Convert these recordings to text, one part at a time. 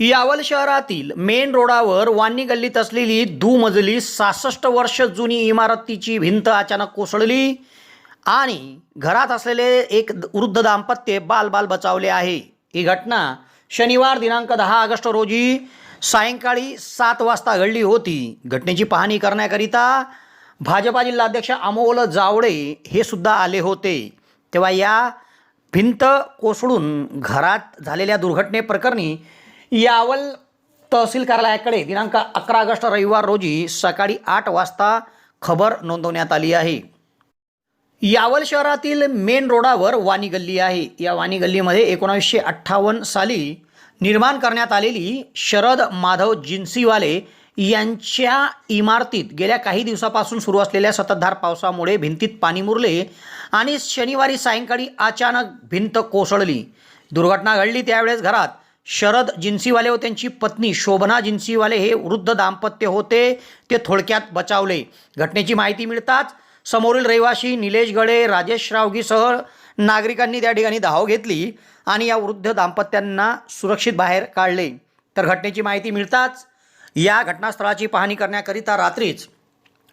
यावल शहरातील मेन रोडावर वाणी गल्लीत असलेली दुमजली सहासष्ट वर्ष जुनी इमारतीची भिंत अचानक कोसळली आणि घरात असलेले एक वृद्ध दाम्पत्य बाल बाल बचावले आहे. ही घटना शनिवार दिनांक दहा ऑगस्ट रोजी सायंकाळी सात वाजता घडली होती. घटनेची पाहणी करण्याकरिता भाजपा जिल्हाध्यक्ष अमोल जावडे हे सुद्धा आले होते. तेव्हा या भिंत कोसळून घरात झालेल्या दुर्घटनेप्रकरणी यावल तहसील कार्यालयाकडे दिनांक अकरा ऑगस्ट रविवार रोजी सकाळी आठ वाजता खबर नोंदवण्यात आली आहे. यावल शहरातील मेन रोडावर वाणी गल्ली आहे. या वाणी गल्लीमध्ये एकोणावीसशे अठ्ठावन्न साली निर्माण करण्यात आलेली शरद माधव जिन्सीवाले यांच्या इमारतीत गेल्या काही दिवसापासून सुरू असलेल्या सततधार पावसामुळे भिंतीत पाणी मुरले आणि शनिवारी सायंकाळी अचानक भिंत कोसळली. दुर्घटना घडली त्यावेळेस घरात शरद जिन्सीवाले व त्यांची पत्नी शोभना जिन्सीवाले हे वृद्ध दाम्पत्य होते ते थोडक्यात बचावले. घटनेची माहिती मिळताच समोरील रहिवासी निलेश गडे राजेश रावगीसह नागरिकांनी त्या ठिकाणी धाव घेतली आणि या वृद्ध दाम्पत्यांना सुरक्षित बाहेर काढले. तर घटनेची माहिती मिळताच या घटनास्थळाची पाहणी करण्याकरिता रात्रीच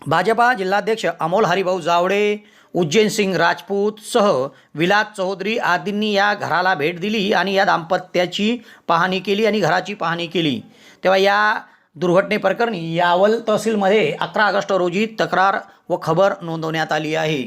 भाजपा जिल्हाध्यक्ष अमोल हरिभाऊ जावडे उज्जैन सिंग राजपूत सह विलास चौधरी आदींनी या घराला भेट दिली आणि या दाम्पत्याची पाहणी केली आणि घराची पाहणी केली. तेव्हा या दुर्घटनेप्रकरणी यावल तहसीलमध्ये अकरा ऑगस्ट रोजी तक्रार व खबर नोंदवण्यात आली आहे.